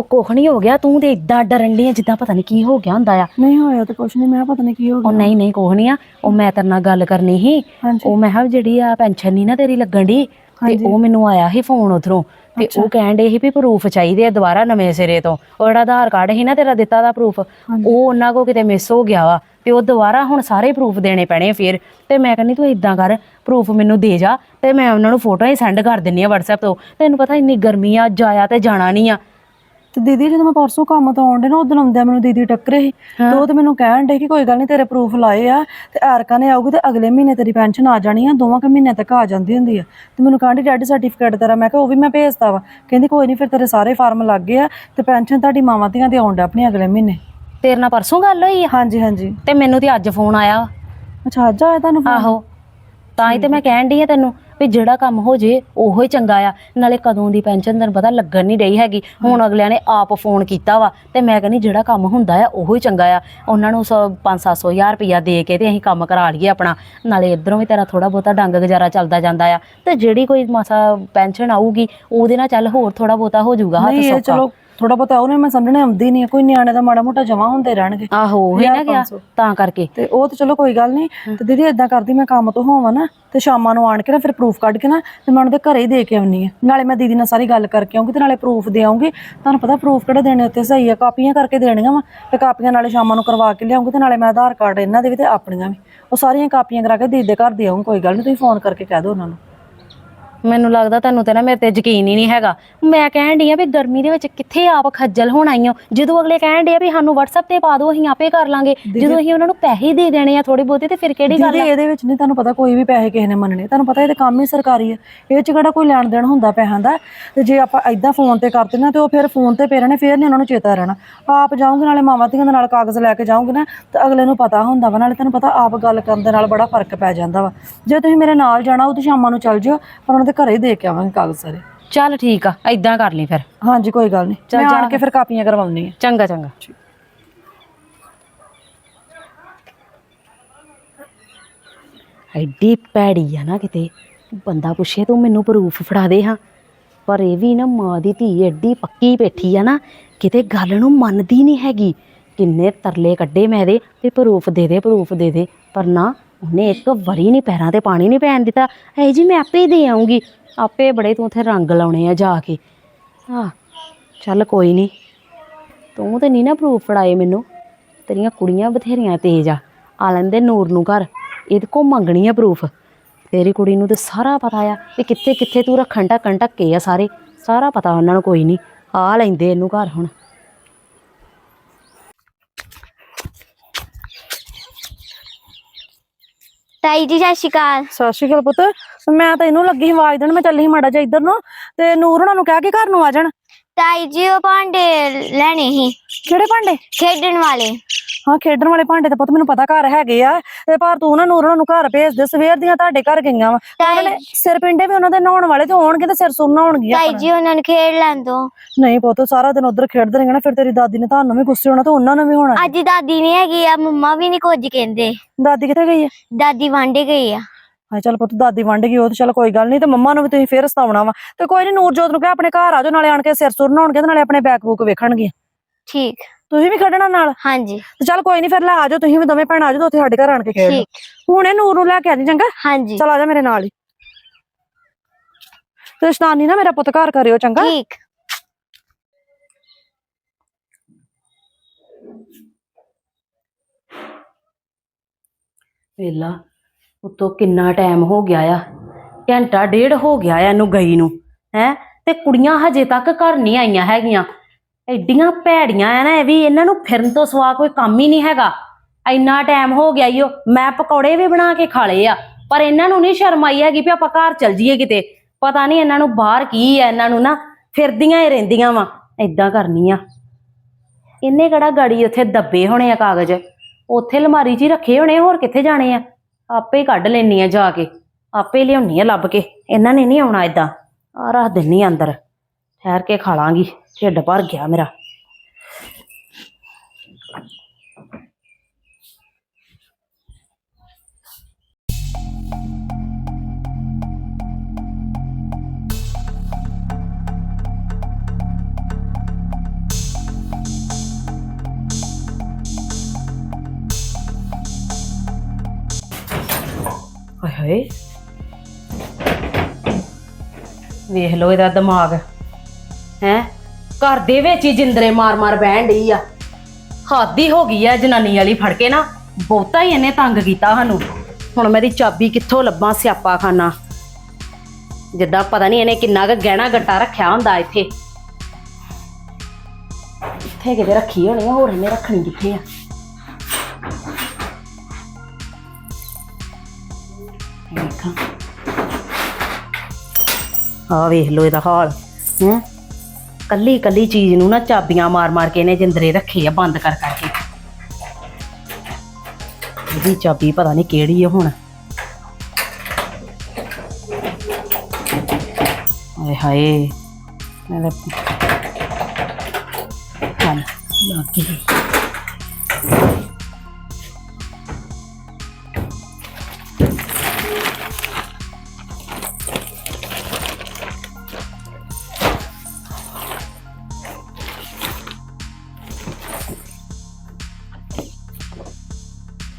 ਉਹ ਕੁਖ ਨਹੀਂ ਹੋ ਗਿਆ ਤੂੰ ਤੇ ਇਦਾਂ ਡਰਨ ਡਈ ਆ ਜਿੱਦਾਂ ਪਤਾ ਨਹੀਂ ਕੀ ਹੋ ਗਿਆ ਹੁੰਦਾ ਆ। ਨਹੀਂ ਹੋਇਆ ਤਾਂ ਕੁਛ ਨਹੀਂ ਮੈਂ ਪਤਾ ਨਹੀਂ ਕੀ ਹੋ ਉਹ ਗਿਆ। ਨਹੀਂ ਨਹੀਂ ਕੁਖ ਨਹੀਂ ਆ ਉਹ ਮੈਂ ਤੇਰੇ ਨਾਲ ਗੱਲ ਕਰਨੀ ਸੀ। ਹਾਂਜੀ। ਉਹ ਮੈਂ ਕਿਹਾ ਜਿਹੜੀ ਆ ਪੈਨਸ਼ਨ ਨਹੀਂ ਨਾ ਤੇਰੀ ਲੱਗਣ ਦੀ ਤੇ ਹਾਂਜੀ। ਉਹ ਮੈਨੂੰ ਆਇਆ ਸੀ ਫੋਨ ਉਧਰੋਂ ਤੇ ਉਹ ਕਹਿਣ ਦੇ ਸੀ ਵੀ ਪ੍ਰੂਫ ਚਾਹੀਦੇ ਆ ਦੁਬਾਰਾ ਨਵੇਂ ਸਿਰੇ ਤੋਂ। ਉਹ ਜਿਹੜਾ ਆਧਾਰ ਕਾਰਡ ਸੀ ਨਾ ਤੇਰਾ ਦਿੱਤਾ ਦਾ ਪ੍ਰੂਫ ਉਹ ਉਹਨਾਂ ਕੋ ਕਿਤੇ ਮਿਸ ਹੋ ਗਿਆ ਵਾ ਤੇ ਉਹ ਦੁਬਾਰਾ ਹੁਣ ਸਾਰੇ ਪ੍ਰੂਫ ਦੇਣੇ ਪੈਣੇ ਆ ਫਿਰ। ਤੇ ਮੈਂ ਕਹਿੰਨੀ ਤੂੰ ਇਦਾਂ ਕਰ ਪ੍ਰੂਫ ਮੈਨੂੰ ਦੇ ਜਾ ਤੇ ਮੈਂ ਉਹਨਾਂ ਨੂੰ ਫੋਟੋ ਹੀ ਸੈਂਡ ਕਰ ਦਿੰਨੀ ਆ WhatsApp ਤੋਂ। ਤੈਨੂੰ ਪਤਾ ਇੰਨੀ ਗਰਮੀ ਆ ਜਾਇਆ ਤੇ ਜਾਣਾ ਨਹੀਂ ਆ। ਤੇ ਦੀਦੀ ਜਦੋਂ ਮੈਂ ਪਰਸੋਂ ਕੰਮ ਤੋਂ ਆਉਂਦੇ ਨਾ ਉਦੋਂ ਆਉਂਦਿਆਂ ਮੈਨੂੰ ਦੀਦੀ ਟੱਕਰੇ ਸੀ। ਤੇ ਉਹ ਤੇ ਮੈਨੂੰ ਕਹਿਣ ਡੇ ਕਿ ਕੋਈ ਗੱਲ ਨਹੀਂ ਤੇਰੇ ਪ੍ਰੂਫ ਲਾਏ ਆ ਤੇ ਐਰਕਾ ਨੇ ਆਊਗੀ ਤੇ ਅਗਲੇ ਮਹੀਨੇ ਤੇਰੀ ਪੈਨਸ਼ਨ ਆ ਜਾਣੀ ਆ ਦੋਵਾਂ ਕੁ ਮਹੀਨੇ ਤੱਕ ਆ ਜਾਂਦੀ ਹੁੰਦੀ ਆ। ਤੇ ਮੈਨੂੰ ਕਹਿੰਦੀ ਡੈਡ ਸਰਟੀਫਿਕੇਟ ਤੇਰਾ ਮੈਂ ਕਿਹਾ ਉਹ ਵੀ ਮੈਂ ਭੇਜਤਾ ਵਾ। ਕਹਿੰਦੀ ਕੋਈ ਨਹੀਂ ਫਿਰ ਤੇਰੇ ਸਾਰੇ ਫਾਰਮ ਲੱਗ ਗਏ ਆ ਤੇ ਪੈਨਸ਼ਨ ਤੁਹਾਡੀ ਮਾਵਾਂ ਧੀਆਂ ਦੇ ਆਉਣ ਡਿਆ ਆਪਣੀ ਅਗਲੇ ਮਹੀਨੇ। ਤੇਰੇ ਨਾਲ ਪਰਸੋਂ ਗੱਲ ਹੋਈ ਆ? ਹਾਂਜੀ ਹਾਂਜੀ। ਤੇ ਮੈਨੂੰ ਤੇ ਅੱਜ ਫੋਨ ਆਇਆ ਵਾ। ਅੱਛਾ ਅੱਜ ਆਇਆ ਤੁਹਾਨੂੰ phone? ਆਹੋ। ਤਾਂ ਹੀ ਤੇ ਮੈਂ ਕਹਿਣ ਡਈ ਆ ਤੈਨੂੰ। ਵੀ ਜਿਹੜਾ ਕੰਮ ਹੋ ਜੇ ਉਹੋ ਹੀ ਚੰਗਾ ਆ। ਨਾਲੇ ਕਦੋਂ ਦੀ ਪੈਨਸ਼ਨ ਤੈਨੂੰ ਪਤਾ ਲੱਗਣ ਨਹੀਂ ਰਹੀ ਹੈਗੀ। ਹੁਣ ਅਗਲਿਆਂ ਨੇ ਆਪ ਫੋਨ ਕੀਤਾ ਵਾ ਤੇ ਮੈਂ ਕਹਿੰਦੀ ਜਿਹੜਾ ਕੰਮ ਹੁੰਦਾ ਆ ਉਹੋ ਹੀ ਚੰਗਾ ਆ। ਉਹਨਾਂ ਨੂੰ 5-700 ਹਜ਼ਾਰ ਰੁਪਇਆ ਦੇ ਕੇ ਤੇ ਅਸੀਂ ਕੰਮ ਕਰਾ ਲਈਏ ਆਪਣਾ। ਨਾਲੇ ਇਧਰੋਂ ਵੀ ਤੇਰਾ ਥੋੜਾ ਬਹੁਤਾ ਡੰਗ ਗੁਜ਼ਾਰਾ ਚੱਲਦਾ ਜਾਂਦਾ ਆ। ਤੇ ਜਿਹੜੀ ਕੋਈ ਮਾਸਾ ਪੈਨਸ਼ਨ ਆਊਗੀ ਉਹਦੇ ਨਾਲ ਚੱਲ ਹੋਰ ਥੋੜਾ ਬਹੁਤਾ ਹੋ ਜਾਊਗਾ ਹੱਥ ਸੌਖਾ। ਚਲੋ ਥੋੜਾ ਬਹੁਤਾ ਉਹਨੇ ਮੈਂ ਸਮਝਣੇ ਆਉਂਦੀ ਨਹੀਂ ਕੋਈ ਨਿਆਣੇ ਦਾ ਮਾੜਾ ਮੋਟਾ ਜਮਾ ਹੁੰਦੇ ਰਹਿਣਗੇ। ਆਹੋ ਉਹੀ ਨਾ ਗਿਆ। ਤਾਂ ਕਰਕੇ। ਤੇ ਉਹ ਤਾਂ ਚਲੋ ਕੋਈ ਗੱਲ ਨਹੀਂ ਤੇ ਦੀਦੀ ਇਦਾਂ ਕਰਦੀ ਮੈਂ ਕੰਮ ਤੋਂ ਹੋਵਾਂ ਨਾ ਤੇ ਸ਼ਾਮਾਂ ਨੂੰ ਆਣ ਕੇ ਨਾ ਫਿਰ ਪ੍ਰੂਫ ਕੱਢ ਕੇ ਨਾ ਤੇ ਮੈਂ ਉਹਨਾਂ ਦੇ ਘਰੇ ਹੀ ਦੇ ਕੇ ਆਉਣੀ ਆ। ਨਾਲੇ ਮੈਂ ਦੀਦੀ ਨਾਲ ਸਾਰੀ ਗੱਲ ਕਰਕੇ ਆਉਂਗੀ ਤੇ ਨਾਲੇ ਪ੍ਰੂਫ ਦੇ ਆਉਂਗੀ। ਤੁਹਾਨੂੰ ਪਤਾ ਪ੍ਰੂਫ ਕਿਹੜੇ ਦੇਣੇ ਉੱਤੇ ਸਹੀ ਆ ਕਾਪੀਆਂ ਕਰਕੇ ਦੇਣੀਆਂ ਵਾ। ਤੇ ਕਾਪੀਆਂ ਨਾਲੇ ਸ਼ਾਮਾਂ ਨੂੰ ਕਰਵਾ ਕੇ ਲਿਆਉਂਗੀ ਤੇ ਨਾਲੇ ਮੈਂ ਆਧਾਰ ਕਾਰਡ ਇਹਨਾਂ ਦੇ ਵੀ ਤੇ ਆਪਣੀਆਂ ਵੀ। ਉਹ ਸਾਰੀਆਂ ਕਾਪੀਆਂ ਕਰਾ ਕੇ ਦੀਦੀ ਦੇ ਘਰ ਦੇ ਆਉਂ ਕੋਈ ਗੱਲ ਨਹੀਂ ਤੁਸੀਂ ਫੋਨ ਕਰਕੇ ਕਹਿ ਦਿਓ ਉਹਨਾਂ ਨੂੰ। ਮੈਨੂੰ ਲੱਗਦਾ ਤੈਨੂੰ ਤੇ ਨਾ ਮੇਰੇ ਤੇ ਯਕੀਨ ਹੀ ਨਹੀਂ ਹੈਗਾ। ਮੈਂ ਕਹਿਣ ਡਈ ਆ ਵੀ ਗਰਮੀ ਦੇ ਵਿੱਚ ਕਿੱਥੇ ਆਪ ਖੱਜਲ ਹੋਣਾ ਈ ਓ? ਜਦੋਂ ਅਗਲੇ ਕਹਿਣ ਡਏ ਆ ਵੀ ਸਾਨੂੰ WhatsApp ਤੇ ਪਾ ਦਿਓ ਅਸੀਂ ਆਪੇ ਕਰ ਲਾਂਗੇ। ਜਦੋਂ ਅਸੀਂ ਉਹਨਾਂ ਨੂੰ ਪੈਸੇ ਹੀ ਦੇ ਦੇਣੇ ਆ ਥੋੜੇ ਬਹੁਤੇ ਤੇ ਫਿਰ ਕਿਹੜੀ ਗੱਲ ਦੀਦੀ ਇਹਦੇ ਵਿੱਚ ਨਹੀਂ ਤੁਹਾਨੂੰ ਪਤਾ ਕੋਈ ਵੀ ਪੈਸੇ ਕਿਸੇ ਨੇ ਮੰਨਣੇ। ਤੁਹਾਨੂੰ ਪਤਾ ਇਹ ਤੇ ਕੰਮ ਹੀ ਸਰਕਾਰੀ ਹੈ ਇਹ ਚ ਕਿਹੜਾ ਕੋਈ ਲੈਣ ਦੇਣ ਹੁੰਦਾ ਪੈਸਿਆਂ ਦਾ? ਤੇ ਜੇ ਆਪਾਂ ਐਦਾਂ ਫੋਨ ਤੇ ਕਰਦੇ ਨਾ ਤੇ ਉਹ ਫਿਰ ਫੋਨ ਤੇ ਪਏ ਰਹਿਣੇ ਫਿਰ ਨਹੀਂ ਉਹਨਾਂ ਨੂੰ ਚੇਤਾ ਰਹਿਣਾ। ਆਪ ਜਾਓਗੇ ਨਾਲੇ ਮਾਵਾਂ ਧੀਆਂ ਦੇ ਨਾਲ ਕਾਗਜ਼ ਲੈ ਕੇ ਜਾਓਗੇ ਨਾ ਤੇ ਅਗਲੇ ਨੂੰ ਪਤਾ ਹੁੰਦਾ ਵਾ। ਨਾਲੇ ਤੁਹਾਨੂੰ ਪਤਾ ਆਪ ਗੱਲ ਕਰਨ ਦੇ ਨਾਲ ਬੜਾ ਫ਼ਰਕ ਪੈ ਜਾਂਦਾ ਵਾ। ਜੇ ਤੁਸੀਂ ਮੇਰੇ ਨਾਲ ਜਾਣਾ ਉਹ ਤੇ ਸ਼ਾਮਾਂ ਨੂੰ ਚੱਲ ਜਿਓ ਪਰ ਉਹਨਾਂ ਦੇ ਘਰੇ ਹੀ ਦੇ ਕੇ ਆਵਾਂਗੇ ਕਾਗਜ਼ ਸਾਰੇ। ਚੱਲ ਠੀਕ ਆ ਐਦਾਂ ਕਰ ਲਈ ਫਿਰ। ਹਾਂਜੀ ਕੋਈ ਗੱਲ ਨਹੀਂ ਮੈਂ ਆਣ ਕੇ ਫਿਰ। ਕਾਪੀਆਂ ਕਰਵਾਉਣੀ ਆ ਚੰਗਾ ਚੰਗਾ। ਐਡੀ ਭੈੜੀ ਆ ਨਾ ਕਿਤੇ। ਬੰਦਾ ਪੁੱਛੇ ਤੂੰ ਮੈਨੂੰ ਪ੍ਰੂਫ ਫੜਾ ਦੇ ਹਾਂ। ਪਰ ਇਹ ਵੀ ਨਾ ਮਾਂ ਦੀ ਧੀ ਐਡੀ ਪੱਕੀ ਬੈਠੀ ਆ ਨਾ ਕਿਤੇ ਗੱਲ ਨੂੰ ਮੰਨਦੀ ਨਹੀਂ ਹੈਗੀ। ਕਿੰਨੇ ਤਰਲੇ ਕੱਢੇ ਮੈਂ ਇਹਦੇ ਤੇ ਪ੍ਰੂਫ ਦੇ ਦੇ ਪ੍ਰੂਫ ਦੇ ਦੇ। ਪਰ ਨਾ ਉਹਨੇ ਇੱਕ ਵਾਰੀ ਨਹੀਂ ਪੈਰਾਂ ਤੇ ਪਾਣੀ ਨਹੀਂ ਪੈਣ ਦਿੱਤਾ। ਐ ਜੀ ਮੈਂ ਆਪੇ ਹੀ ਦੇ ਆਉਂਗੀ ਆਪੇ ਬੜੇ ਤੂੰ ਉੱਥੇ ਰੰਗ ਲਾਉਣੇ ਆ ਜਾ ਕੇ। ਹਾਂ ਚੱਲ ਕੋਈ ਨਹੀਂ। ਤੂੰ ਤੇ ਨਹੀਂ ਨਾ ਪ੍ਰੂਫ ਫੜਾਏ ਮੈਨੂੰ। ਤੇਰੀਆਂ ਕੁੜੀਆਂ ਬਥੇਰੀਆਂ ਤੇਜ਼ ਆ। ਆ ਲੈਂਦੇ ਨੂਰ ਨੂੰ ਘਰ। ਇਹਦੇ ਕੋ ਮੰਗਣੀ ਆ ਪ੍ਰੂਫ ਤੇਰੀ ਕੁੜੀ ਨੂੰ ਤੇ ਸਾਰਾ ਪਤਾ ਆ ਵੀ ਕਿੱਥੇ ਕਿੱਥੇ ਤੂੰ ਰੱਖਣ ਢੱਕਣ ਢੱਕੇ ਆ ਸਾਰੇ। ਸਾਰਾ ਪਤਾ ਉਹਨਾਂ ਨੂੰ ਕੋਈ ਨਹੀਂ। ਆ ਲੈਂਦੇ ਇਹਨੂੰ ਘਰ ਹੁਣ। ਤਾਈ ਜੀ ਸਤਿ ਸ਼੍ਰੀ ਅਕਾਲ। ਸਤਿ ਸ਼੍ਰੀ ਅਕਾਲ ਪੁੱਤ। ਮੈਂ ਤਾਂ ਇਹਨੂੰ ਲੱਗੀ ਸੀ ਆਵਾਜ਼ ਦੇਣ ਮੈਂ ਚੱਲੀ ਸੀ ਮਾੜਾ ਜਿਹਾ ਇੱਧਰ ਨੂੰ। ਤੇ ਨੂਰ ਉਹਨਾਂ ਨੂੰ ਕਹਿ ਕੇ ਘਰ ਨੂੰ ਆ ਜਾਣ। ਤਾਈ ਜੀ ਉਹ ਭਾਂਡੇ ਲੈਣੇ ਸੀ। ਕਿਹੜੇ ਭਾਂਡੇ? ਖੇਡਣ ਵਾਲੇ। ਹਾਂ ਖੇਡਣ ਵਾਲੇ ਭਾਂਡੇ ਤਾਂ ਪੁੱਤ ਮੈਨੂੰ ਪਤਾ ਘਰ ਹੈਗੇ ਆ ਤੇ ਪਰ ਤੂੰ ਨਾ ਨੂਰ ਉਹਨਾਂ ਨੂੰ ਘਰ ਭੇਜ ਦੇ ਸਵੇਰ ਦੀਆਂ ਤੁਹਾਡੇ ਘਰ ਗਈਆਂ ਵਾ। ਉਹਨਾਂ ਨੇ ਸਿਰ ਪਿੰਡੇ ਵੀ ਉਹਨਾਂ ਦੇ ਨਹਾਉਣ ਵਾਲੇ ਤੇ ਹੋਣਗੇ ਤੇ ਸਿਰ ਸੁੰਨ ਹੋਣਗੀਆਂ ਤਾਈ ਜੀ ਉਹਨਾਂ ਨੂੰ ਖੇਡ ਲੈਣ ਦੋ। ਨਹੀਂ ਪੁੱਤ ਸਾਰਾ ਦਿਨ ਉਧਰ ਖੇਡਦੇ ਰਹਿਣਾ ਫਿਰ ਤੇਰੀ ਦਾਦੀ ਨੇ ਤੁਹਾਨੂੰ ਵੀ ਗੁੱਸੇ ਹੋਣਾ ਤੇ ਉਹਨਾਂ ਨੂੰ ਵੀ ਹੋਣਾ ਅੱਜ ਦਾਦੀ ਨਹੀਂ ਹੈਗੀ ਆ ਮੰਮਾ ਵੀ ਨਹੀਂ ਕੁਝ ਕਹਿੰਦੇ। ਦਾਦੀ ਕਿੱਥੇ ਗਈ ਹੈ ਦਾਦੀ ਵਾਂਡੇ ਗਈ ਆ। ਹਾਂ ਚੱਲ ਪੁੱਤ ਦਾਦੀ ਵੰਡ ਗਈ ਉਹ ਤੇ ਚੱਲ ਕੋਈ ਗੱਲ ਨਹੀਂ ਤੇ ਮੰਮਾ ਨੂੰ ਵੀ ਤੁਸੀਂ ਫੇਰ ਸਤਾਉਣਾ ਵਾ। ਤੇ ਕੋਈ ਨਹੀਂ ਨੂਰਜੋਤ ਨੂੰ ਕਹਿ ਆਪਣੇ ਘਰ ਆ ਜਾਓ ਨਾਲੇ ਆਣ ਕੇ ਸਿਰ ਸੁਰ ਨਹਾਉਣਗੇ ਤੇ ਨਾਲੇ ਆਪਣੇ ਬੈਕ ਬੁੱਕ ਵੇਖਣਗੇ ਠੀਕ। ਤੁਸੀਂ ਵੀ ਖੇਡਣਾ ਨਾਲ? ਹਾਂਜੀ। ਤੇ ਚੱਲ ਕੋਈ ਨਹੀਂ ਫਿਰ ਲੈ ਆ ਜਾਓ ਤੁਸੀਂ ਵੀ ਦੋਵੇਂ ਭੈਣਾਂ ਆ ਜਾਓ ਤੇ ਉੱਥੇ ਸਾਡੇ ਘਰ ਆਣ ਕੇ ਖੇਡ ਲਓ। ਠੀਕ। ਹੁਣੇ ਨੂਰ ਨੂੰ ਲੈ ਕੇ ਆ ਜੀ ਚੰਗਾ? ਹਾਂਜੀ। ਚਲ ਆ ਜਾ ਮੇਰੇ ਨਾਲ ਹੀ। ਤੇ ਸ਼ਤਾਨੀ ਨਾ ਮੇਰਾ ਪੁੱਤ ਘਰ ਕਰਿਓ ਚੰਗਾ? ਠੀਕ। ਵੇਲਾ ਉਤੋਂ ਕਿੰਨਾ ਟਾਈਮ ਹੋ ਗਿਆ ਆ? ਘੰਟਾ ਡੇਢ ਹੋ ਗਿਆ ਆ ਇਹਨੂੰ ਗਈ ਨੂੰ ਹੈ? ਤੇ ਕੁੜੀਆਂ ਹਜੇ ਤੱਕ ਘਰ ਨਹੀਂ ਆਈਆਂ ਹੈਗੀਆਂ। ਐਡੀਆਂ ਭੈੜੀਆਂ ਆ ਨਾ ਇਹ ਵੀ, ਇਹਨਾਂ ਨੂੰ ਫਿਰਨ ਤੋਂ ਸਵਾ ਕੋਈ ਕੰਮ ਹੀ ਨਹੀਂ ਹੈਗਾ। ਇੰਨਾ ਟਾਈਮ ਹੋ ਗਿਆ ਈਓ ਮੈਂ ਪਕੌੜੇ ਵੀ ਬਣਾ ਕੇ ਖਾ ਲਏ ਆ, ਪਰ ਇਹਨਾਂ ਨੂੰ ਨਹੀਂ ਸ਼ਰਮ ਆਈ ਹੈਗੀ ਵੀ ਆਪਾਂ ਘਰ ਚੱਲ ਜਾਈਏ ਕਿਤੇ। ਪਤਾ ਨਹੀਂ ਇਹਨਾਂ ਨੂੰ ਬਾਹਰ ਕੀ ਆ, ਇਹਨਾਂ ਨੂੰ ਨਾ ਫਿਰਦੀਆਂ ਹੀ ਰਹਿੰਦੀਆਂ ਵਾ, ਏਦਾਂ ਕਰਨੀ ਆ। ਇਹਨੇ ਕਿਹੜਾ ਗਾੜੀ ਉੱਥੇ ਦੱਬੇ ਹੋਣੇ ਆ ਕਾਗਜ਼? ਉੱਥੇ ਅਲਮਾਰੀ 'ਚ ਹੀ ਰੱਖੇ ਹੋਣੇ, ਹੋਰ ਕਿੱਥੇ ਜਾਣੇ ਆ? ਆਪੇ ਕੱਢ ਲੈਣੀ ਆ ਜਾ ਕੇ, ਆਪੇ ਲਿਆਉਣੀ ਆ ਲੱਭ ਕੇ, ਇਹਨਾਂ ਨੇ ਨਹੀਂ ਆਉਣਾ ਏਦਾਂ। ਆ ਰੱਖ ਦਿੰਨੀ ਅੰਦਰ, ਠਹਿਰ ਕੇ ਖਾ ਲਾਂਗੀ। ਢਿੱਡ ਭਰ ਗਿਆ ਮੇਰਾ। ਹਾਏ ਹਾਏ। ਵੇਖ ਲੋ ਇਹਦਾ ਦਿਮਾਗ। ਹੈ? ਘਰ ਦੇ ਵਿੱਚ ਹੀ ਜਿੰਦਰੇ ਮਾਰ-ਮਾਰ ਬਹਿਣ ਡਈ ਆ। ਹੱਦ ਹੀ ਹੋ ਗਈ ਆ ਜਨਾਨੀ ਵਾਲੀ ਫੜ ਕੇ ਨਾ, ਬਹੁਤਾ ਹੀ ਇਹਨੇ ਤੰਗ ਕੀਤਾ ਸਾਨੂੰ। ਹੁਣ ਮੇਰੀ ਚਾਬੀ ਕਿੱਥੋਂ ਲੱਭਾਂ ਸਿਆਪਾ ਖਾਨਾ ਜਿੱਦਾਂ ਪਤਾ ਨਹੀਂ ਇਹਨੇ ਕਿੰਨਾ ਕੁ ਗਹਿਣਾ ਗੱਟਾ ਰੱਖਿਆ ਹੁੰਦਾ ਇੱਥੇ। ਇੱਥੇ ਕਿਤੇ ਰੱਖੀ ਹੋਣੀ ਆ, ਹੋਰ ਇਹਨੇ ਰੱਖਣੀ ਕਿੱਥੇ ਆ? ਵੇਖਾਂ ਆ ਵੇਖ ਲੋ ਇਹਦਾ ਹਾਲ, ਹੈ? ਕੱਲੀ ਕੱਲੀ ਚੀਜ਼ ਨੂੰ ਨਾ ਚਾਬੀਆਂ ਮਾਰ ਮਾਰ ਕੇ ਇਹਨੇ ਜਿੰਦਰੇ ਰੱਖੇ ਆ, ਬੰਦ ਕਰ ਕਰਕੇ। ਇਹਦੀ ਚਾਬੀ ਪਤਾ ਨਹੀਂ ਕਿਹੜੀ ਆ ਹੁਣ। ਹਾਏ ਹਾਏ ਮੈਂ ਤਾਂ ਚੱਲ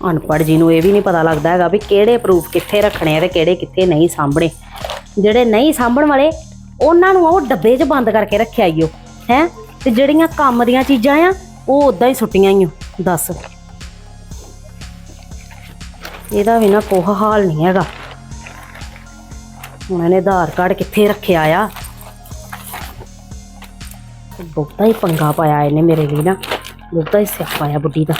ਅਨਪੜ੍ਹ ਜੀ ਨੂੰ ਇਹ ਵੀ ਨਹੀਂ ਪਤਾ ਲੱਗਦਾ ਹੈਗਾ ਵੀ ਕਿਹੜੇ ਪ੍ਰੂਫ ਕਿੱਥੇ ਰੱਖਣੇ ਆ ਤੇ ਕਿਹੜੇ ਕਿੱਥੇ ਨਹੀਂ ਸਾਂਭਣੇ। ਜਿਹੜੇ ਨਹੀਂ ਸਾਂਭਣ ਵਾਲੇ, ਉਹਨਾਂ ਨੂੰ ਉਹ ਡੱਬੇ 'ਚ ਬੰਦ ਕਰਕੇ ਰੱਖਿਆ ਈਓ ਹੈ? ਤੇ ਜਿਹੜੀਆਂ ਕੰਮ ਦੀਆਂ ਚੀਜ਼ਾਂ ਆ, ਉਹ ਉਦਾਂ ਹੀ ਸੁੱਟੀਆਂ ਈਓ ਦੱਸ। ਇਹਦਾ ਵੀ ਨਾ ਕੋਹ ਹਾਲ ਨਹੀਂ ਹੈਗਾ। ਉਹਨਾਂ ਨੇ ਆਧਾਰ ਕਾਰਡ ਕਿੱਥੇ ਰੱਖਿਆ ਆ? ਬਹੁਤਾ ਹੀ ਪੰਗਾ ਪਾਇਆ ਇਹਨੇ ਮੇਰੇ ਲਈ ਨਾ, ਬਹੁਤਾ ਹੀ ਸਿਆਪਾ ਆ ਬੁੱਢੀ ਦਾ।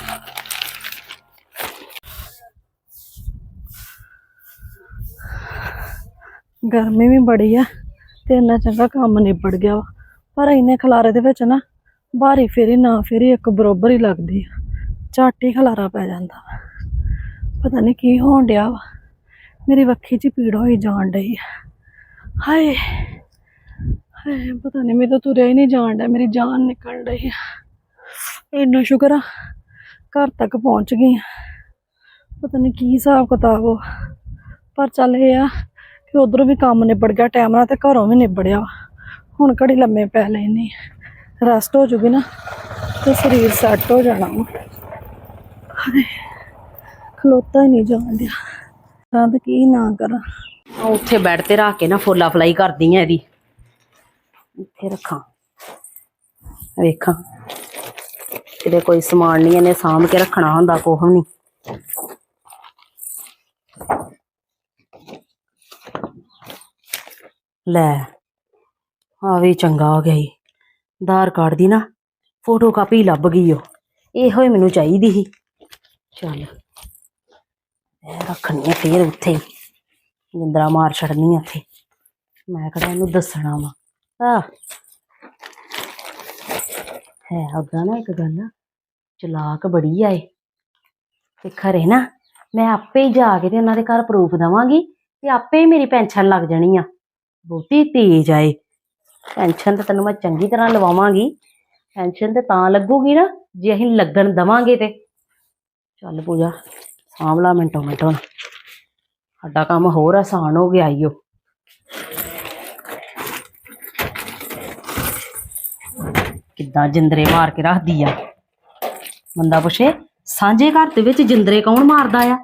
ਗਰਮੀ ਵੀ ਬੜੀ ਆ ਤੇ ਇੰਨਾ ਚੰਗਾ ਕੰਮ ਨਿਬੜ ਗਿਆ ਵਾ। ਪਰ ਇੰਨੇ ਖਲਾਰੇ ਦੇ ਵਿੱਚ ਨਾ ਬਾਰੀ ਫੇਰੀ ਨਾ ਫੇਰੀ ਇੱਕ ਬਰੋਬਰ ਹੀ ਲੱਗਦੀ ਆ। ਝੱਟ ਹੀ ਖਲਾਰਾ ਪੈ ਜਾਂਦਾ ਵਾ। ਪਤਾ ਨਹੀਂ ਕੀ ਹੋਣ ਡਿਆ ਵਾ। ਮੇਰੀ ਵੱਖੀ 'ਚ ਪੀੜ ਹੋਈ ਜਾਣ ਡਈ ਆ। ਹਾਏ ਹਾਏ, ਪਤਾ ਨਹੀਂ ਮੇਰੇ ਤੋਂ ਤੁਰਿਆ ਹੀ ਨਹੀਂ ਜਾਣ ਡਿਆ। ਮੇਰੀ ਜਾਨ ਨਿਕਲ ਰਹੀ ਆ। ਇੰਨਾ ਸ਼ੁਕਰ ਆ, ਘਰ ਤੱਕ ਪਹੁੰਚ ਗਈ ਆ। ਪਤਾ ਨਹੀਂ ਕੀ ਹਿਸਾਬ ਕਿਤਾਬ ਵਾ ਪਰ ਚੱਲ ਇਹ ਆ ਕਿ ਉਧਰੋਂ ਵੀ ਕੰਮ ਨਿਬੜ ਗਿਆ ਟਾਈਮ ਨਾਲ ਤੇ ਘਰੋਂ ਵੀ ਨਿਬੜਿਆ। ਹੁਣ ਘੜੀ ਲੰਮੇ ਪੈ ਲੈਣੀ ਰੈਸਟ ਹੋ ਜੂਗੀ ਨਾ, ਤੇ ਸਰੀਰ ਸੈੱਟ ਹੋ ਜਾਣਾ ਖਲੋਤਾ ਨਹੀਂ ਜਾਣ ਡਿਆ ਕੀ ਨਾ ਕਰਾਂ। ਉੱਥੇ ਬੈੱਡ ਤੇ ਰੱਖ ਕੇ ਨਾ ਫੋਲਾ ਫਲਾਈ ਕਰਦੀ ਆ ਇਹਦੀ। ਇੱਥੇ ਰੱਖਾਂ। ਵੇਖਾਂ। ਇਹਦੇ ਕੋਈ ਸਮਾਨ ਨਹੀਂ ਇਹਨੇ ਸਾਂਭ ਕੇ ਰੱਖਣਾ ਹੁੰਦਾ ਕੋਹ ਨਹੀਂ। ਲੈ ਆ ਵੀ ਚੰਗਾ ਹੋ ਗਿਆ ਈ। ਆਧਾਰ ਕਾਰਡ ਦੀ ਨਾ ਫੋਟੋ ਕਾਪੀ ਲੱਭ ਗਈ ਓ। ਇਹੋ ਹੀ ਮੈਨੂੰ ਚਾਹੀਦੀ ਸੀ। ਚੱਲ ਇਹ ਰੱਖਣੀ ਆ ਫੇਰ ਉੱਥੇ। ਹੀ ਜਿੰਦਰਾ ਮਾਰ ਛੱਡਣੀ ਆ ਉੱਥੇ। ਮੈਂ ਕਿਹੜਾ ਇਹਨੂੰ ਦੱਸਣਾ ਵਾ। ਆ ਹੈ ਉਹਦਾ ਨਾ ਇੱਕ ਗੱਲ। ਚਲਾਕ ਬੜੀ ਆਏ ਤੇ ਖਰੇ ਨਾ, ਮੈਂ ਆਪੇ ਹੀ ਜਾ ਕੇ ਤੇ ਉਹਨਾਂ ਦੇ ਘਰ ਪ੍ਰੂਫ ਦਵਾਂਗੀ ਤੇ ਆਪੇ ਹੀ ਮੇਰੀ ਪੈਨਸ਼ਨ ਲੱਗ ਜਾਣੀ ਆ। ਬਹੁਤੀ ਤੇਜ਼ ਆਏ ਪੈਨਸ਼ਨ ਤਾਂ ਤੈਨੂੰ ਮੈਂ ਚੰਗੀ ਤਰ੍ਹਾਂ ਲਵਾਵਾਂਗੀ। ਪੈਨਸ਼ਨ ਤੇ ਤਾਂ ਲੱਗੂਗੀ ਨਾ, ਜੇ ਅਸੀਂ ਲੱਗਣ ਦਵਾਂਗੇ ਤੇ। ਚੱਲ ਪੂਜਾ ਸਾਂਭਲਾ ਮਿੰਟੋ ਮਿੰਟ ਹੁਣ। ਸਾਡਾ ਕੰਮ ਹੋਰ ਆਸਾਨ ਹੋ ਗਿਆ ਈਓ ਕਿੱਦਾਂ ਜਿੰਦਰੇ ਮਾਰ ਕੇ ਰੱਖਦੀ ਆ। ਬੰਦਾ ਪੁੱਛੇ, ਸਾਂਝੇ ਘਰ ਦੇ ਵਿੱਚ ਜਿੰਦਰੇ ਕੌਣ ਮਾਰਦਾ ਆ?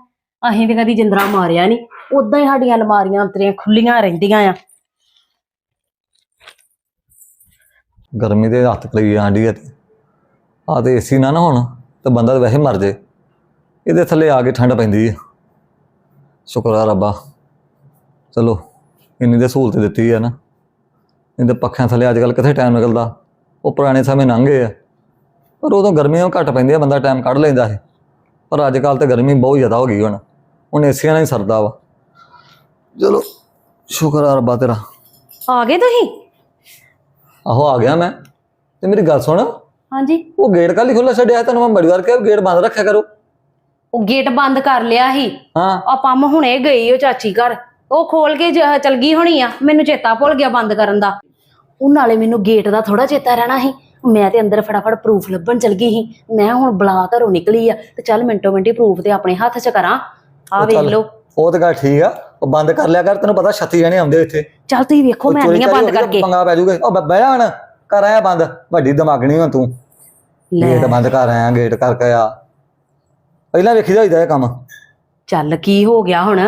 ਅਸੀਂ ਤੇ ਕਦੀ ਜਿੰਦਰਾ ਮਾਰਿਆ ਨਹੀਂ ਉਦਾਂ ਹੀ ਸਾਡੀਆਂ ਅਲਮਾਰੀਆਂ ਅੰਤਰੀਆਂ ਖੁੱਲੀਆਂ ਰਹਿੰਦੀਆਂ ਆ। ਗਰਮੀ ਦੇ ਹੱਥ ਲਈ ਆਂਡੀ ਹੈ ਆ ਤੇ। ਏਸੀ ਨਾ ਨਾ ਹੁਣ, ਤੇ ਬੰਦਾ ਤਾਂ ਵੈਸੇ ਮਰ ਜੇ। ਇਹਦੇ ਥੱਲੇ ਆ ਕੇ ਠੰਡ ਪੈਂਦੀ ਹੈ ਸ਼ੁਕਰ ਆ ਰੱਬਾ। ਚਲੋ, ਇੰਨੀ ਦੇ ਸਹੂਲਤ ਦਿੱਤੀ ਹੈ ਨਾ। ਇਹਦੇ ਪੱਖਿਆਂ ਥੱਲੇ ਅੱਜ ਕੱਲ ਕਿੱਥੇ ਟਾਈਮ ਨਿਕਲਦਾ? ਉਹ ਪੁਰਾਣੇ ਸਮੇਂ ਲੰਘੇ ਆ। ਪਰ ਉਦੋਂ ਗਰਮੀਆਂ ਘੱਟ ਪੈਂਦੀਆਂ, ਬੰਦਾ ਟਾਈਮ ਕੱਢ ਲੈਂਦਾ ਸੀ। ਪਰ ਅੱਜ ਕੱਲ ਤੇ ਗਰਮੀ ਬਹੁਤ ਜ਼ਿਆਦਾ ਹੋ ਗਈ ਹੁਣ। ਹੁਣ ਏਸੀਆਂ ਨਾਲ ਹੀ ਸਰਦਾ ਵਾ। ਚਲੋ, ਸ਼ੁਕਰ ਆ ਰੱਬਾ ਤੇਰਾ। ਆ ਗਏ ਤੁਸੀਂ? ਆਹੋ ਆ ਗਿਆ ਮੈਂ। ਤੇ ਮੇਰੀ ਗੱਲ ਸੁਣ। ਹਾਂਜੀ। ਉਹ ਗੇਟ ਕੱਲ ਹੀ ਖੁੱਲਾ ਛੱਡਿਆ ਤੈਨੂੰ ਮੈਂ ਬੜੀ ਵਾਰ ਕਿਹਾ ਗੇਟ ਬੰਦ ਰੱਖਿਆ ਕਰੋ। ਉਹ ਗੇਟ ਬੰਦ ਕਰ ਲਿਆ ਸੀ। ਹਾਂ। ਆ ਪੰਮ ਹੁਣੇ ਗਈ ਉਹ ਚਾਚੀ ਘਰ। ਉਹ ਖੋਲ ਕੇ ਜ- ਚਲ ਗਈ ਹੋਣੀ ਆ। ਮੈਨੂੰ ਚੇਤਾ ਭੁੱਲ ਗਿਆ ਬੰਦ ਕਰਨ ਦਾ। ਉਹ ਨਾਲੇ ਮੈਨੂੰ ਗੇਟ ਦਾ ਥੋੜਾ ਚੇਤਾ ਰਹਿਣਾ ਸੀ। ਮੈਂ ਤੇ ਅੰਦਰ ਫਟਾਫਟ ਪ੍ਰੂਫ ਲੱਭਣ ਚਲ ਗਈ ਸੀ। ਮੈਂ ਹੁਣ ਬਲਾ ਘਰੋਂ ਨਿਕਲੀ ਆ ਤੇ ਚੱਲ ਮਿੰਟੋ ਮਿੰਟੀ ਪ੍ਰੂਫ ਤੇ ਆਪਣੇ ਹੱਥ 'ਚ ਕਰਾਂ। ਆ ਉਹ ਵੇਖ ਚੱਲ। ਲਓ। ਉਹ ਤਾਂ ਗੱਲ ਠੀਕ ਆ। ਉਹ ਬੰਦ ਕਰ ਲਿਆ ਕਰ ਤੈਨੂੰ ਪਤਾ ਛੱਤੀ ਜਣੇ ਆਉਂਦੇ ਇੱਥੇ। ਚੱਲ ਤੁਸੀਂ ਵੇਖੋ ਮੈਂ ਚੋਰੀ ਆਨੀ ਆ ਚਾਰੀ ਬੰਦ ਕਰਕੇ। ਪੰਗਾ ਪੈ ਜਾਊਗਾ ਉਹ ਬਹਿ ਜਾ ਹਣ ਕਰ ਆਇਆ ਬੰਦ। ਵੱਡੀ ਦਿਮਾਗਣੀ ਹੋ ਤੂੰ। ਗੇਟ ਬੰਦ ਕਰ ਆਇਆ ਗੇਟ ਕਰਕੇ ਆ। ਪਹਿਲਾਂ ਵੇਖੀ ਦਾ ਹੋਈਦਾ ਇਹ ਕੰਮ। ਚੱਲ ਕੀ ਹੋ ਗਿਆ ਹੁਣ?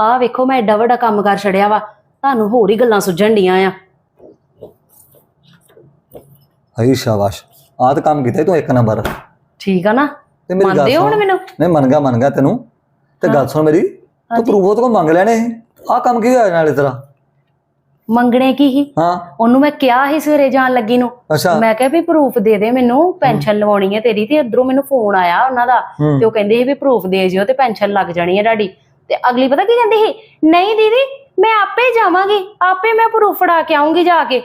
ਆਹ ਵੇਖੋ ਮੈਂ ਐਡਾ ਵੱਡਾ ਕੰਮ ਕਰ ਛੜਿਆ ਵਾ। ਤੁਹਾਨੂੰ ਹੋਰ ਹੀ ਗੱਲਾਂ ਸੁਝਣ ਡੀਆਂ ਆ। ਹਈ ਸ਼ਾਬਾਸ਼। ਆਹ ਤਾਂ ਕੰਮ ਕੀਤਾ ਤੂੰ ਇੱਕ ਨੰਬਰ। ਠੀਕ ਆ ਨਾ? ਤੇ ਮੇਰੀ ਗੱਲ ਮੰਨਦੇ ਹੋ ਹੁਣ ਸੁਣ। ਮੈਨੂੰ? ਨਹੀਂ ਮੰਨ ਗਿਆ ਮੰਨ ਗਿਆ ਤੈਨੂੰ। ਤੇ ਗੱਲ ਸੁਣ ਮੇਰੀ। ਤੂੰ ਪ੍ਰੂਫ ਉਹ ਤੋਂ ਮੰਗ ਲੈਣੇ ਆਹ ਕੰਮ ਕੀ ਹੋਇਆ ਨਾਲੇ ਤੇਰਾ? ਮੰਗਣੇ ਕੀ ਹੀ ਹਾਂ। ਉਹਨੂੰ ਮੈਂ ਕਿਹਾ ਸੀ ਸਵੇਰੇ ਜਾਣ ਲੱਗੀ ਨੂੰ। ਅੱਛਾ। ਮੈਂ ਕਿਹਾ ਵੀ ਪ੍ਰੂਫ ਦੇ ਦੇ ਮੈਨੂੰ ਪੈਨਸ਼ਨ ਲਵਾਉਣੀ ਹੈ ਤੇਰੀ ਤੇ ਇਧਰੋਂ ਮੈਨੂੰ ਫੋਨ ਆਇਆ ਉਹਨਾਂ ਦਾ। ਤੇ ਉਹ ਕਹਿੰਦੇ ਸੀ ਵੀ ਪ੍ਰੂਫ ਦੇ ਜਿਓ ਤੇ ਪੈਨਸ਼ਨ ਲੱਗ ਜਾਣੀ ਹੈ ਤੁਹਾਡੀ ਤੇ ਅਗਲੀ ਪਤਾ ਕੀ ਕਹਿੰਦੀ ਸੀ? ਨਹੀਂ ਦੀਦੀ ਮੈਂ ਆਪੇ ਜਾਵਾਂਗੀ। ਆਪੇ ਮੈਂ ਪ੍ਰੂਫ ਫੜਾ ਕੇ ਆਉਂਗੀ ਜਾ ਕੇ।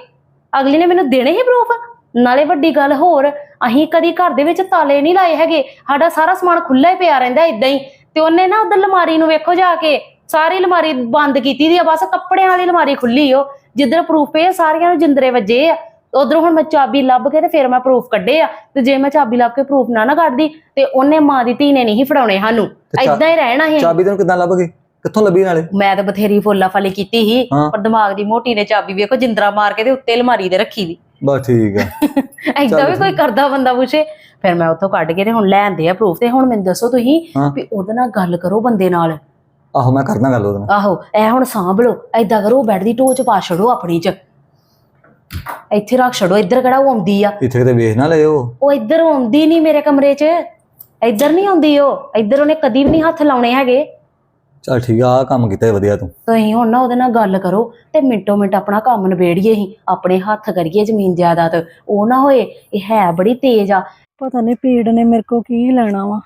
ਅਗਲੀ ਨੇ ਮੈਨੂੰ ਦੇਣੇ ਹੀ ਪ੍ਰੂਫ? ਨਾਲੇ ਵੱਡੀ ਗੱਲ ਹੋਰ ਅਸੀਂ ਕਦੀ ਘਰ ਦੇ ਵਿੱਚ ਤਾਲੇ ਨਹੀਂ ਲਾਏ ਹੈਗੇ। ਸਾਡਾ ਸਾਰਾ ਸਮਾਨ ਖੁੱਲਾ ਹੀ ਪਿਆ ਰਹਿੰਦਾ ਇਦਾਂ ਹੀ। ਤੇ ਉਹਨੇ ਨਾ ਉਧਰ ਅਲਮਾਰੀ ਨੂੰ ਵੇਖੋ ਜਾ ਕੇ ਸਾਰੀ ਅਲਮਾਰੀ ਬੰਦ ਕੀਤੀ ਦੀ ਆ ਬਸ ਕੱਪੜਿਆਂ ਵਾਲੀ ਅਲਮਾਰੀ ਖੁੱਲੀ ਓ ਜਿੱਧਰ ਪ੍ਰੂਫ ਪਏ ਸਾਰੀਆਂ ਨੂੰ ਜਿੰਦਰੇ ਵੱਜੇ ਆ। ਉਧਰੋਂ ਹੁਣ ਮੈਂ ਚਾਬੀ ਲੱਭ ਕੇ ਤੇ ਫਿਰ ਮੈਂ ਪ੍ਰੂਫ ਕੱਢੇ ਆ ਤੇ ਜੇ ਮੈਂ ਚਾਬੀ ਲੱਭ ਕੇ ਪ੍ਰੂਫ ਨਾ ਨਾ ਕੱਢਦੀ ਤੇ ਉਹਨੇ ਮਾਂ ਦੀ ਧੀ ਨੇ ਨਹੀਂ ਫੜਾਉਣੇ ਸਾਨੂੰ। ਏਦਾਂ ਹੀ ਰਹਿਣਾ ਸੀ। ਚਾਬੀ ਤੈਨੂੰ ਕਿੱਦਾਂ ਲੱਭ ਗਈ? ਕਿੱਥੋਂ ਲੱਭੀ ਨਾਲੇ? ਮੈਂ ਤਾਂ ਬਥੇਰੀ ਫੋਲਾ ਫਾਲੀ ਕੀਤੀ ਸੀ ਹਾਂ। ਪਰ ਦਿਮਾਗ ਦੀ ਮੋਟੀ ਨੇ ਚਾਬੀ ਵੇਖੋ ਜਿੰਦਰਾ ਮਾਰ ਕੇ ਤੇ ਉੱਤੇ ਅਲਮਾਰੀ ਦੇ ਰੱਖੀ ਦੀ ਬਸ ਠੀਕ ਆ। ਏਦਾਂ ਵੀ ਕੋਈ ਕਰਦਾ ਬੰਦਾ ਪੁੱਛੇ। ਫਿਰ ਮੈਂ ਉੱਥੋਂ ਕੱਢ ਕੇ ਤੇ ਹੁਣ ਲੈ ਆਂਦੇ ਆ ਪ੍ਰੂਫ ਤੇ ਹੁਣ ਮੈਨੂੰ ਦੱਸੋ ਤੁਸੀਂ ਹਾਂ। ਵੀ ਉਹਦੇ ਨਾਲ ਗੱਲ ਕਰੋ ਬੰਦੇ ਨਾਲ। ਆਹੋ ਮੈਂ ਕਰਦਾ ਗੱਲ ਉਹਦੇ ਨਾਲ। ਆਹੋ ਐ ਹੁਣ ਸਾਂਭ ਲਓ ਏਦਾਂ ਕਰੋ ਬੈੱਡ ਦੀ ਟੋਚ ਪਾ ਛੜੋ ਆਪਣੀ ਚ। ਇੱਥੇ ਰੱਖ ਛੜੋ ਇੱਧਰ ਕਿਹੜਾ ਉਹ ਆਉਂਦੀ ਆ। ਇੱਥੇ ਕਿਤੇ ਵੇਖ ਨਾ ਲਿਓ। ਉਹ ਇੱਧਰ ਆਉਂਦੀ ਨਹੀਂ ਮੇਰੇ ਕਮਰੇ 'ਚ। ਇੱਧਰ ਨਹੀਂ ਆਉਂਦੀ ਉਹ। ਇੱਧਰ ਉਹਨੇ ਕਦੀ ਵੀ ਨਹੀਂ ਹੱਥ ਲਾਉਣੇ ਹੈਗੇ। ਚੱਲ ਠੀਕ ਆ ਆਹ ਕੰਮ ਕੀਤਾ ਈ ਵਧੀਆ ਤੂੰ। ਤੁਸੀਂ ਹੁਣ ਨਾ ਉਹਦੇ ਨਾਲ ਗੱਲ ਕਰੋ ਤੇ ਮਿੰਟੋ ਮਿੰਟ ਆਪਣਾ ਕੰਮ ਨਿਬੇੜੀਏ ਹੀ। ਆਪਣੇ ਹੱਥ ਕਰੀਏ ਜ਼ਮੀਨ ਜਾਇਦਾਦ। ਉਹ ਨਾ ਹੋਏ ਇਹ ਹੈ ਬੜੀ ਤੇਜ਼ ਆ। ਪਤਾ ਨਹੀਂ ਪੀੜ ਨੇ ਮੇਰੇ ਕੋ ਕੀ ਲੈਣਾ ਵਾ।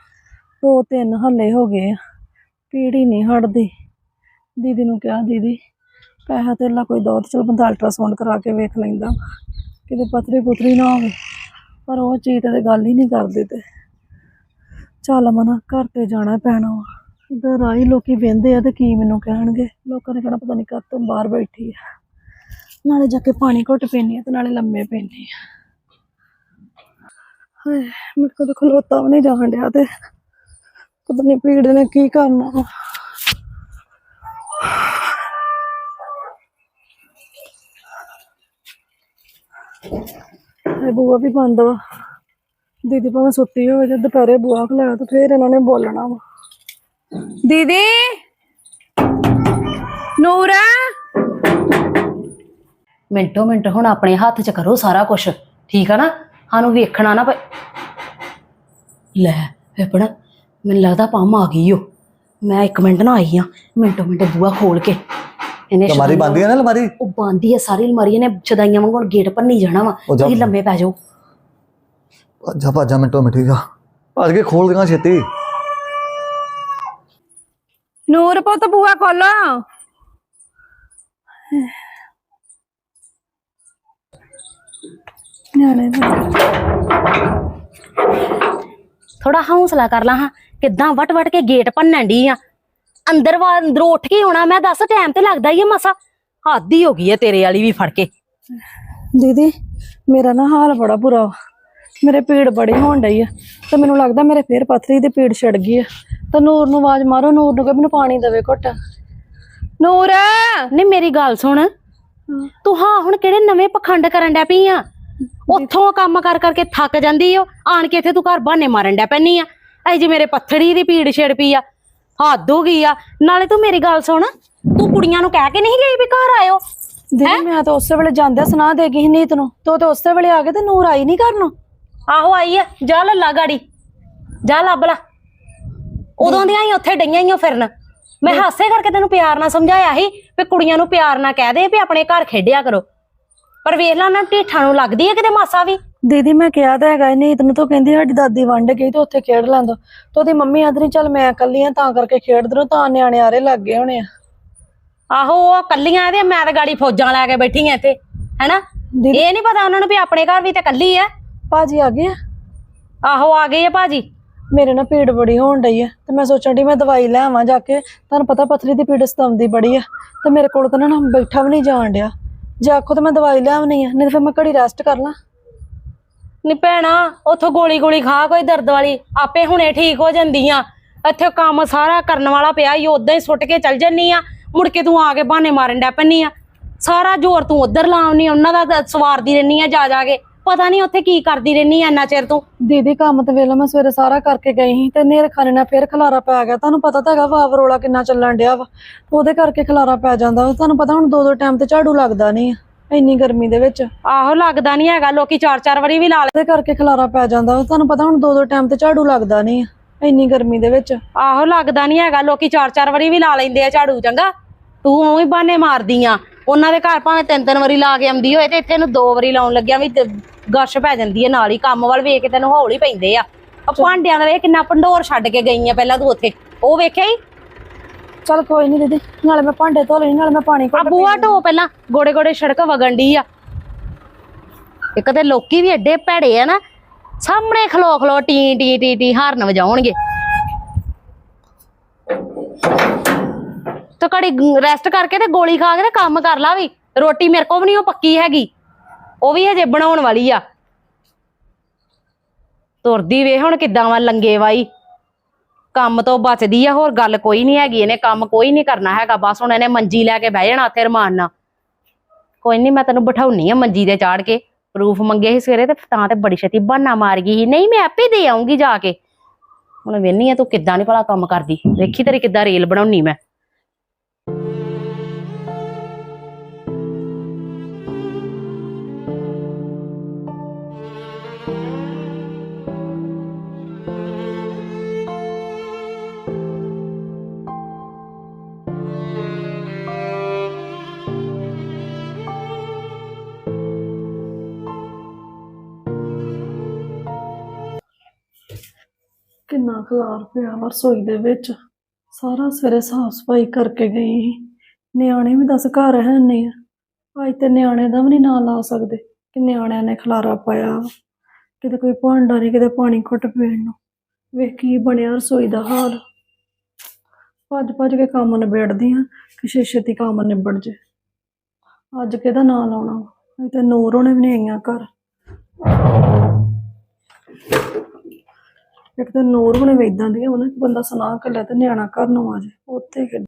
ਦੋ ਤਿੰਨ ਹੱਲੇ ਹੋ ਗਏ ਆ। ਪੀੜ ਹੀ ਨਹੀਂ ਹਟਦੀ। ਦੀਦੀ ਨੂੰ ਕਿਹਾ, ਦੀਦੀ, ਪੈਸਾ ਤੇਲਾ ਕੋਈ ਦੋ ਤੇ ਚਲ ਬੰਦਾ ਅਲਟਰਾਸਾਊਂਡ ਕਰਾ ਕੇ ਵੇਖ ਲੈਂਦਾ ਕਿਤੇ ਪਤਰੀ ਪੁਥਰੀ ਨਾ ਹੋਵੇ। ਪਰ ਉਹ ਚੀਜ਼ ਤੇ ਗੱਲ ਹੀ ਨਹੀਂ ਕਰਦੇ ਤੇ। ਚੱਲ ਮਨਾ, ਘਰ ਤੇ ਜਾਣਾ ਪੈਣਾ ਵਾ। ਇਧਰ ਆਈ ਲੋਕੀ ਵਹਿੰਦੇ ਆ ਤੇ ਕੀ ਮੈਨੂੰ ਕਹਿਣਗੇ। ਲੋਕਾਂ ਨੇ ਕਹਿਣਾ, ਪਤਾ ਨਹੀਂ ਕਦ ਤੋਂ ਬਾਹਰ ਬੈਠੀ ਆ। ਨਾਲੇ ਜਾ ਕੇ ਪਾਣੀ ਘੁੱਟ ਪੀਨੀ ਆ ਤੇ ਨਾਲੇ ਲੰਮੇ ਪੈਂਦੀ ਆ। ਮੇਰੇ ਕੋਲ ਖਲੋਤਾ ਵੀ ਨਹੀਂ ਜਾਣ ਡਿਆ ਤੇ। ਪਤਾ ਨਹੀਂ ਪੀੜ ਨੇ ਕੀ ਕਰਨਾ। ਵਾ। ਹਾਏ ਬੂਆ ਵੀ ਬੰਦ ਵਾ। ਦੀਦੀ ਭਾਵੇਂ ਸੁੱਤੀ ਹੋਵੇ ਤੇ ਦੁਪਹਿਰੇ ਬੂਆ ਖਲਾਇਆ ਤੇ ਫੇਰ ਇਹਨਾਂ ਨੇ ਬੋਲਣਾ ਵਾ। ਦੀਦੀ? ਨੂਰਾ? ਮਿੰਟੋ ਮਿੰਟ ਹੁਣ ਆਪਣੇ ਹੱਥ 'ਚ ਕਰੋ ਸਾਰਾ ਕੁਝ ਠੀਕ ਆ ਨਾ? ਸਾਨੂੰ ਵੇਖਣਾ ਨਾ ਪਏ। ਲੈ ਫੇਪੜਾ ਮੈਨੂੰ ਲੱਗਦਾ ਪੰਮ ਆ ਗਈ ਓ। ਮੈਂ ਇੱਕ ਮਿੰਟ ਨਾ ਆਈ ਆ ਮਿੰਟੋ ਮਿੰਟ ਬੂਆ ਖੋਲ ਕੇ। ਇਹਨੇ ਅਲਮਾਰੀ ਬੰਦੀ ਆ ਨਾ ਅਲਮਾਰੀ? ਉਹ ਬੰਦੀ ਆ ਸਾਰੀ ਅਲਮਾਰੀ ਇਹਨੇ ਛਦਾਈਆਂ ਵਾਂਗੂ ਹੁਣ ਗੇਟ ਭੰਨੀ ਜਾਣਾ ਵਾ। ਜਾ- ਤੁਸੀਂ ਲੰਮੇ ਪੈ ਜਾਓ। ਭੱਜਾ ਭੱਜਾ ਮਿੰਟੋ ਮਿੰਟ ਠੀਕ ਆ। ਭੱਜ ਕੇ ਖੋਲ ਦੇਗਾ ਛੇਤੀ। ਨੂਰ ਪੁੱਤ ਬੂਆ ਖੋਲੋ। ਨਿਆਣੇ ਥੋੜਾ ਹੌਸਲਾ ਕਰ ਲਾ ਹਾਂ ਕਿੱਦਾਂ ਵਟ ਵਟ ਕੇ ਗੇਟ ਭੰਨਣ ਦੀ ਆ ਅੰਦਰ ਵਾ ਅੰਦਰੋਂ ਉੱਠ ਕੇ ਆਉਣਾ ਮੈਂ ਦੱਸ ਟਾਈਮ ਤੇ ਲੱਗਦਾ ਹੀ ਆ ਮਸਾ। ਹੱਦ ਹੀ ਹੋ ਗਈ ਹੈ ਤੇਰੇ ਵਾਲੀ ਵੀ ਫੜ ਕੇ। ਦੀਦੀ ਮੇਰਾ ਨਾ ਹਾਲ ਬੜਾ ਬੁਰਾ ਵਾ। ਮੇਰੇ ਪੀੜ ਬੜੀ ਹੋਣ ਡਈ ਆ। ਤੇ ਮੈਨੂੰ ਲੱਗਦਾ ਮੇਰੇ ਫੇਰ ਪਥਰੀ ਦੀ ਪੀੜ ਛਿੜ ਗਈ ਆ। ਤੇ ਨੂਰ ਨੂੰ ਆਵਾਜ਼ ਮਾਰੋ ਨੂਰ ਨੂੰ ਕਹੇ ਮੈਨੂੰ ਪਾਣੀ ਦੇਵੇ ਘੁੱਟ। ਨੂਰ! ਨਹੀਂ ਮੇਰੀ ਗੱਲ ਸੁਣ। ਤੂੰ ਹਾਂ ਹੁਣ ਕਿਹੜੇ ਨਵੇਂ ਪਖੰਡ ਕਰਨ ਡੈ ਪਈ ਆ? ਉੱਥੋਂ ਕੰਮ ਕਰ ਕਰਕੇ ਥੱਕ ਜਾਂਦੀ ਓ। ਆਣ ਕੇ ਇੱਥੇ ਤੂੰ ਘਰ ਬਹਾਨੇ ਮਾਰਨ ਡੈ ਪੈਣੀ ਆ। ਐ ਜੇ ਮੇਰੇ ਪੱਥੜੀ ਦੀ ਪੀੜ ਛਿੜ ਪਈ ਆ। ਹੱਦ ਹੋ ਗਈ ਆ। ਨਾਲੇ ਤੂੰ ਮੇਰੀ ਗੱਲ ਸੁਣ। ਤੂੰ ਕੁੜੀਆਂ ਨੂੰ ਕਹਿ ਕੇ ਨਹੀਂ ਗਈ ਵੀ ਘਰ ਆਇਓ? ਦੀਦੀ ਮੈਂ ਤਾਂ ਉਸੇ ਵੇਲੇ ਜਾਂਦਿਆਂ ਸੁਣਾ ਦੇ ਗਈ ਨੀਤ ਨੂੰ। ਤੇ ਤੇ ਉਸੇ ਵੇਲੇ ਆ ਗਏ ਤੇ ਨੂਰ ਆਈ ਨਹੀਂ ਘਰ ਨੂੰ। ਆਹੋ ਆਈ ਆ। ਜਾ ਲੱਲਾ ਗਾੜੀ। ਜਾ ਲੱਭ ਲਾ ਉਦੋਂ ਦੀਆਂ ਹੀ ਉੱਥੇ ਡਈਆਂ ਹੀ ਫਿਰਨ। ਮੈਂ ਹਾਸੇ ਕਰਕੇ ਤੈਨੂੰ ਪਿਆਰ ਨਾਲ ਸਮਝਾਇਆ ਸੀ ਵੀ ਕੁੜੀਆਂ ਨੂੰ ਪਿਆਰ ਨਾਲ ਕਹਿ ਦੇ ਵੀ ਆਪਣੇ ਘਰ ਖੇਡਿਆ ਕਰੋ। ਪਰ ਵੇਖ ਲਾ ਨਾ ਢੀਠਾਂ ਨੂੰ ਲੱਗਦੀ ਹੈ ਕਿਤੇ ਮਾਸਾ ਵੀ। ਦੀਦੀ ਮੈਂ ਕਿਹਾ ਤਾਂ ਹੈਗਾ ਨੀਤ ਨੂੰ ਤਾਂ ਕਹਿੰਦੀ ਸਾਡੀ ਦਾਦੀ ਵੰਡ ਗਈ ਤੇ ਉੱਥੇ ਖੇਡ ਲੈਂਦੋ ਤੇ ਉਹਦੀ ਮੰਮੀ ਆਂਦੀ ਨਹੀਂ ਚੱਲ ਮੈਂ ਇਕੱਲੀ ਆ ਤਾਂ ਕਰਕੇ ਖੇਡਦੇ ਰਹੋ ਤਾਂ ਨਿਆਣੇ ਆਰੇ ਲੱਗ ਗਏ ਹੋਣੇ ਆ। ਆਹੋ ਉਹ ਕੱਲੀਆਂ ਇਹਦੇ ਮੈਂ ਤਾਂ ਗਾੜੀ ਫੌਜਾਂ ਲੈ ਕੇ ਬੈਠੀ ਆ ਇੱਥੇ ਹੈਨਾ? ਦੀਦੀ ਇਹ ਨਹੀਂ ਪਤਾ ਉਹਨਾਂ ਨੂੰ ਵੀ ਆਪਣੇ ਘਰ ਵੀ ਤੇ ਕੱਲੀ ਆ। ਭਾਜੀ ਆ ਗਏ ਆ? ਆਹੋ ਆ ਗਏ ਆ ਭਾਜੀ। ਮੇਰੇ ਨਾਲ ਪੀੜ ਬੜੀ ਹੋਣ ਡਈ ਆ ਤੇ ਮੈਂ ਸੋਚਣ ਡਈ ਮੈਂ ਦਵਾਈ ਲੈ ਆਵਾਂ ਜਾ ਕੇ। ਤੁਹਾਨੂੰ ਪਤਾ ਪਥਰੀ ਦੀ ਪੀੜ ਸਤਾਉਂਦੀ ਬੜੀ ਆ ਤੇ ਮੇਰੇ ਕੋਲ ਤਾਂ ਨਾ ਬੈਠਾ ਵੀ ਨਹੀਂ ਜਾਣ ਡਿਆ। ਜੇ ਆਖੋ ਤਾਂ ਮੈਂ ਦਵਾਈ ਲੈ ਆਵਣੀ ਆ, ਨਹੀਂ ਤਾਂ ਫਿਰ ਮੈਂ ਘੜੀ ਰੈਸਟ ਕਰ ਲਾਂ। ਨੀ ਭੈਣਾ, ਉਥੋਂ ਗੋਲੀ ਗੋਲੀ ਖਾ, ਕੋਈ ਦਰਦ ਵਾਲੀ। ਆਪੇ ਹੁਣੇ ਠੀਕ ਹੋ ਜਾਂਦੀਆਂ। ਇੱਥੇ ਕੰਮ ਸਾਰਾ ਕਰਨ ਵਾਲਾ ਪਿਆ ਹੀ ਉਦਾਂ ਹੀ ਸੁੱਟ ਕੇ ਚੱਲ ਜੰਨੀ ਆ। ਮੁੜ ਕੇ ਤੂੰ ਆ ਕੇ ਬਹਾਨੇ ਮਾਰਨ ਡੈ ਪੈਣੀ ਆ। ਸਾਰਾ ਜ਼ੋਰ ਤੂੰ ਉਧਰ ਲਾਉਣੀ ਉਹਨਾਂ ਦਾ ਸਵਾਰਦੀ ਰਹਿਨੀ ਆ ਜਾ ਜਾ ਕੇ। ਪਤਾ ਨਹੀਂ ਉੱਥੇ ਕੀ ਕਰਦੀ ਰਹਿਨੀ ਆ ਇੰਨਾ ਚਿਰ ਤੂੰ। ਦੀਦੀ ਕੰਮ ਤੇ ਵੇਲੇ ਮੈਂ ਸਵੇਰੇ ਸਾਰਾ ਕਰਕੇ ਗਈ ਸੀ ਤੇ ਨੇਰ ਖਾਣੇ ਨਾਲ ਫੇਰ ਖਲਾਰਾ ਪੈ ਗਿਆ। ਤੁਹਾਨੂੰ ਪਤਾ ਤਾਂ ਹੈਗਾ ਵਾਵ ਰੋਲਾ ਕਿੰਨਾ ਚੱਲਣ ਡਿਆ ਵਾ। ਉਹਦੇ ਕਰਕੇ ਖਲਾਰਾ ਪੈ ਜਾਂਦਾ ਵਾ। ਤੁਹਾਨੂੰ ਪਤਾ ਹੁਣ ਦੋ ਦੋ ਟਾਈਮ ਤੇ ਝਾੜੂ ਲੱਗਦਾ ਨਹੀਂ ਆ ਇੰਨੀ ਗਰਮੀ ਦੇ ਵਿੱਚ। ਆਹੋ ਲੱਗਦਾ ਨਹੀਂ ਹੈਗਾ। ਲੋਕੀ ਚਾਰ ਚਾਰ ਵਾਰੀ ਵੀ ਲਾ ਲੈ ਉਹਦੇ ਕਰਕੇ ਖਲਾਰਾ ਪੈ ਜਾਂਦਾ ਵਾ। ਤੁਹਾਨੂੰ ਪਤਾ ਹੁਣ ਦੋ ਦੋ ਟਾਈਮ ਤੇ ਝਾੜੂ ਲੱਗਦਾ ਨਹੀਂ ਆ ਇੰਨੀ ਗਰਮੀ ਦੇ ਵਿੱਚ। ਆਹੋ ਲੱਗਦਾ ਨਹੀਂ ਹੈਗਾ। ਲੋਕੀ ਚਾਰ ਚਾਰ ਵਾਰੀ ਵੀ ਲਾ ਲੈਂਦੇ ਆ ਝਾੜੂ ਚੰਗਾ? ਤੂੰ ਉਹੀ ਬਹਾਨੇ ਮਾਰਦੀ ਆ। ਉਹਨਾਂ ਦੇ ਘਰ ਭਾਵੇਂ ਤਿੰਨ ਤਿੰਨ ਵਾਰੀ ਲਾ ਕੇ ਆਉਂਦੀ ਹੋਏ ਤੇ ਇੱਥੇ ਨੂੰ ਦੋ ਵਾਰੀ ਲਾਉਣ ਲੱਗਿਆ ਵੀ ਤੇ ਗਰਸ਼ ਪੈ ਜਾਂਦੀ ਹੈ ਨਾਲ ਹੀ ਕੰਮ ਵੱਲ ਵੇਖ ਕੇ ਤੈਨੂੰ ਹੌਲੀ ਪੈਂਦੇ ਆ। ਆ ਭਾਂਡਿਆਂ ਦਾ ਵੇਖ ਕਿੰਨਾ ਭੰਡੋਰ ਛੱਡ ਕੇ ਗਈ ਆ ਪਹਿਲਾਂ ਤੂੰ ਉੱਥੇ। ਉਹ ਵੇਖਿਆ ਹੀ ਚਲ ਕੋਈ ਨਹੀਂ ਦੀਦੀ ਨਾਲੇ ਮੈਂ ਭਾਂਡੇ ਧੋ ਲੈਣੀ ਨਾਲੇ ਮੈਂ ਪਾਣੀ ਆ। ਬੂਆ ਢੋ ਪਹਿਲਾਂ ਗੋੜੇ ਗੋੜੇ ਸੜਕ ਵਗਣ ਡਈ ਆ। ਇੱਕ ਤੇ ਲੋਕੀ ਵੀ ਐਡੇ ਭੈੜੇ ਆ ਨਾ ਸਾਹਮਣੇ ਖਲੋ ਖਲੋ ਟੀ ਟੀ ਟੀ ਟੀ ਹਾਰਨ ਵਜਾਉਣਗੇ। ਤੇ ਘੜੀ ਰੈਸਟ ਕਰਕੇ ਤੇ ਗੋਲੀ ਖਾ ਕੇ ਤੇ ਕੰਮ ਕਰ ਲਾ ਵੀ। ਰੋਟੀ ਮੇਰੇ ਕੋਲ ਵੀ ਨਹੀਂ ਉਹ ਪੱਕੀ ਹੈਗੀ। ਉਹ ਵੀ ਹਜੇ ਬਣਾਉਣ ਵਾਲੀ ਆ। ਤੁਰਦੀ ਵੇ ਹੁਣ ਕਿੱਦਾਂ ਵਾ ਲੰਗੇ ਵਾਈ। ਕੰਮ ਤੋਂ ਬਚਦੀ ਆ, ਹੋਰ ਗੱਲ ਕੋਈ ਨਹੀਂ ਹੈਗੀ, ਇਹਨੇ ਕੰਮ ਕੋਈ ਨਹੀਂ ਕਰਨਾ ਹੈਗਾ। ਬਸ ਹੁਣ ਇਹਨੇ ਮੰਜੀ ਲੈ ਕੇ ਬਹਿ ਜਾਣਾ ਉੱਥੇ ਰਮਾਨ ਨਾਲ। ਕੋਈ ਨਹੀਂ ਮੈਂ ਤੈਨੂੰ ਬਿਠਾਉਣੀ ਆ ਮੰਜੀ ਤੇ ਚਾੜ ਕੇ। ਪ੍ਰੂਫ ਮੰਗੇ ਸੀ ਸਵੇਰੇ ਤੇ ਤਾਂ ਤੇ ਬੜੀ ਛੇਤੀ ਬਹਾਨਾ ਮਾਰ ਗਈ ਸੀ। ਨਹੀਂ, ਮੈਂ ਆਪੇ ਦੇ ਆਉਂਗੀ ਜਾ ਕੇ। ਹੁਣ ਵੇਨੀ ਆ ਤੂੰ ਕਿੱਦਾਂ ਨਹੀਂ ਭਲਾ ਕੰਮ ਕਰਦੀ। ਵੇਖੀ ਤੇਰੀ ਕਿੱਦਾਂ ਰੇਲ ਬਣਾਉਣੀ ਮੈਂ। ਖਲਾਰ ਪਿਆ ਵਾ ਰਸੋਈ ਦੇ ਵਿੱਚ। ਸਾਰਾ ਸਵੇਰੇ ਸਾਫ਼ ਸਫ਼ਾਈ ਕਰਕੇ ਗਈ ਸੀ। ਨਿਆਣੇ ਵੀ ਦੱਸ ਘਰ ਹੈ ਨਹੀਂ ਆ ਅੱਜ ਤੇ ਨਿਆਣੇ ਦਾ ਵੀ ਨਹੀਂ ਨਾਂ ਲਾ ਸਕਦੇ ਕਿ ਨਿਆਣਿਆਂ ਨੇ ਖਲਾਰਾ ਪਾਇਆ ਕਿਤੇ ਕੋਈ ਭਾਂਡਾ ਨਹੀਂ ਕਿਤੇ ਪਾਣੀ ਘੁੱਟ ਪੀਣ ਨੂੰ। ਵੇਖ ਕੀ ਬਣਿਆ ਰਸੋਈ ਦਾ ਹਾਲ। ਭੱਜ ਭੱਜ ਕੇ ਕੰਮ ਨਿਬੇੜਦੀ ਆ ਕਿ ਛੇ ਛੇਤੀ ਕੰਮ ਨਿਬੜ ਜੇ। ਅੱਜ ਕਿਹਦਾ ਨਾਂ ਲਾਉਣਾ ਵਾ? ਅੱਜ ਤੇ ਨੂਰ ਹੋਣੇ ਵੀ ਨਹੀਂ ਆਈਆਂ ਘਰ। ਇੱਕ ਤਾਂ ਨੂਰ ਹੁਣੇ ਵੇਦਾਂ ਦੀਆਂ ਉਹਨਾਂ ਬੰਦਾ ਸੁਣਾ ਕੇ ਲੈ ਤੇ ਨਿਆਣਾ ਘਰ ਨੂੰ ਆ ਜਾਏ, ਉੱਥੇ ਖੇਡ